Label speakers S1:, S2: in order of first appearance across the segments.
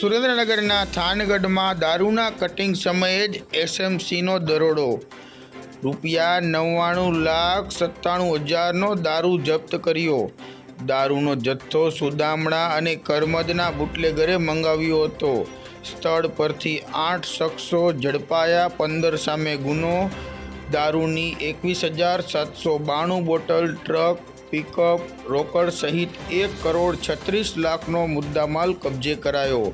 S1: સુરેન્દ્રનગરના થાનગઢમાં દારૂના કટિંગ સમયે જ એસએમસીનો દરોડો. રૂપિયા નવ્વાણું લાખ સત્તાણું હજારનો દારૂ જપ્ત કર્યો. દારૂનો જથ્થો સુદામણા અને કરમદના બુટલેગરે મંગાવ્યો હતો. સ્થળ પરથી આઠ શખ્સો ઝડપાયા, પંદર સામે ગુનો. દારૂની એકવીસ હજાર સાતસો બાણું બોટલ, ટ્રક પિકઅપ રોકડ સહિત એક કરોડ છત્રીસ લાખનો મુદ્દામાલ કબજે કરાયો.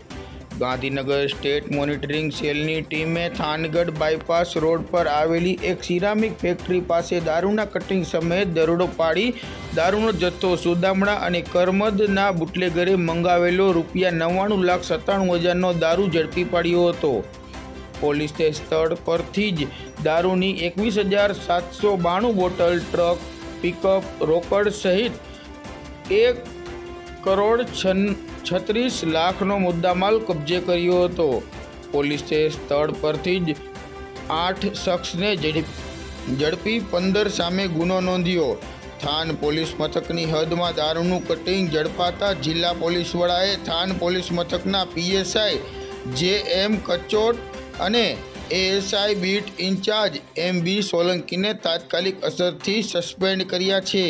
S1: ગાંધીનગર સ્ટેટ મોનિટરિંગ સેલની ટીમે થાનગઢ બાયપાસ રોડ પર આવેલી એક સિરામિક ફેક્ટરી પાસે દારૂના કટિંગ સમયે દરોડો પાડી, દારૂનો જથ્થો સુદામણા અને કરમદના બુટલેગરે મંગાવેલો રૂપિયા નવ્વાણું લાખ સત્તાણું હજારનો દારૂ ઝડપી પાડ્યો હતો. પોલીસે સ્થળ પરથી જ દારૂની એકવીસ હજાર સાતસો બાણું બોટલ, ટ્રક પિકઅપ રોકડ સહિત એક કરોડ છત્રીસ લાખનો મુદ્દામાલ કબજે કર્યો હતો. પોલીસે સ્થળ પરથી જ આઠ શખ્સને ઝડપી પંદર સામે ગુનો નોંધ્યો. થાન પોલીસ મથકની હદમાં દારૂનું કટિંગ ઝડપાતા જિલ્લા પોલીસ વડાએ થાન પોલીસ મથકના પીએસઆઈ જે એમ કચોટ અને ASI beat incharge M B સોલંકીને તાત્કાલિક અસરથી સસ્પેન્ડ કર્યા છે.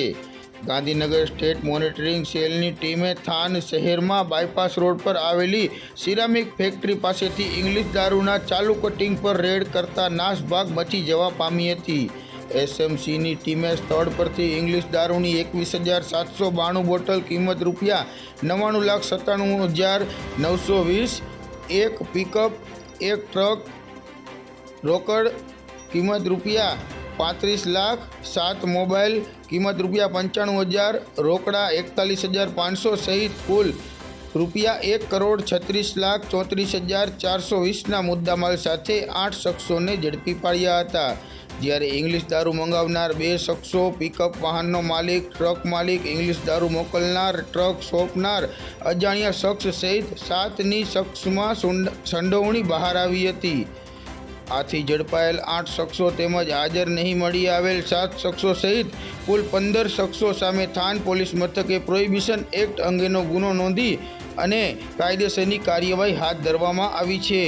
S1: ગાંધીનગર સ્ટેટ મોનિટરિંગ સેલની ટીમે થાન શહેરમાં બાયપાસ રોડ પર આવેલી સિરામિક ફેક્ટરી પાસેથી ઇંગ્લિશ દારૂના ચાલુ કટિંગ પર રેડ કરતા નાસભાગ મચી જવા પામી હતી. એસએમસીની ટીમે સ્થળ પરથી ઇંગ્લિશ દારૂની એકવીસ હજાર સાતસો બાણું બોટલ કિંમત રૂપિયા નવ્વાણું લાખ સત્તાણું હજાર નવસો વીસ, એક પિકઅપ એક ટ્રક રોકડ કિંમત રૂપિયા પાંત્રીસ લાખ સાત મોબાઈલ કિંમત રૂપિયા પંચાણું હજાર, રોકડા એકતાલીસ હજાર પાંચસો સહિત કુલ રૂપિયા એક કરોડ છત્રીસ લાખ ચોત્રીસ હજાર ચારસો વીસના મુદ્દામાલ સાથે આઠ શખ્સોને ઝડપી પાડ્યા હતા. જ્યારે ઇંગ્લિશ દારૂ મંગાવનાર બે શખ્સો પિકઅપ વાહનનો માલિક ટ્રક માલિક, ઇંગ્લિશ દારૂ મોકલનાર ટ્રક સોંપનાર અજાણ્યા શખ્સ સહિત સાતની શખ્સમાં સુંડ- સંડોવણી બહાર આવી હતી. આથી ઝડપાયેલ આઠ શખ્સો તેમજ હાજર નહીં મળી આવેલ સાત શખ્સો સહિત કુલ પંદર શખ્સો સામે થાન પોલીસ મથકે પ્રોહિબિશન એક્ટ અંગેનો ગુનો નોંધી અને કાયદેસરની કાર્યવાહી હાથ ધરવામાં આવી છે.